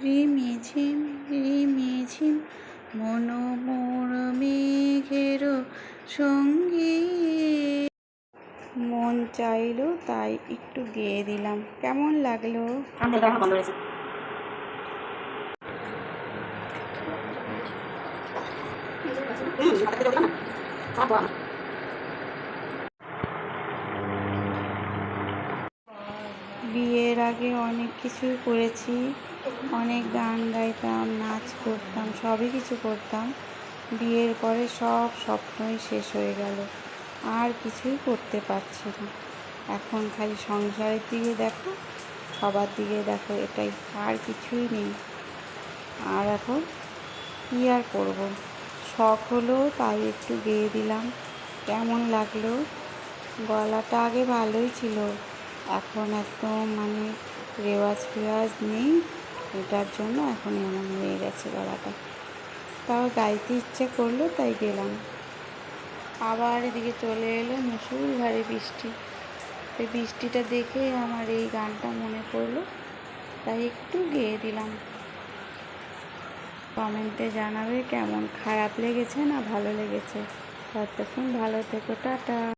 রিমিঝিম রিমিঝিম মন মোর মেঘের সঙ্গী। মন চাইলো তাই একটু গেয়ে দিলাম। কেমন লাগল হাতে দেবে না সব বড় বিয়ের আগে অনেক কিছুই করেছি। অনেক গান গাইতাম, নাচ করতাম, সবই কিছু করতাম। বিয়ের পরে সব স্বপ্নই শেষ হয়ে গেল। আর কিছুই করতে পারছি না। এখন খালি সংসারের দিকে দেখো, সবার দিকে দেখো, এটাই আর কিছুই নেই। আর এখন কী আর করব? শখ হলো, তাই একটু গেয়ে দিলাম। কেমন লাগল? গলাটা আগে ভালোই ছিল। এখন একদম মানে রেওয়াজ ফেওয়াজ নেই, এটার জন্য এখন এমন হয়ে গেছে গলাটা। তাও গাইতে ইচ্ছে করল, তাই গেলাম। আবার এদিকে চলে এলো মুসুলধারে বৃষ্টি। এই বৃষ্টিটা দেখে আমার এই গানটা মনে পড়ল, তাই একটু গেয়ে দিলাম। কমেন্টে জানাবে কেমন, খারাপ লেগেছে না ভালো লেগেছে। ততক্ষণ ভালো থেকো, টাটা।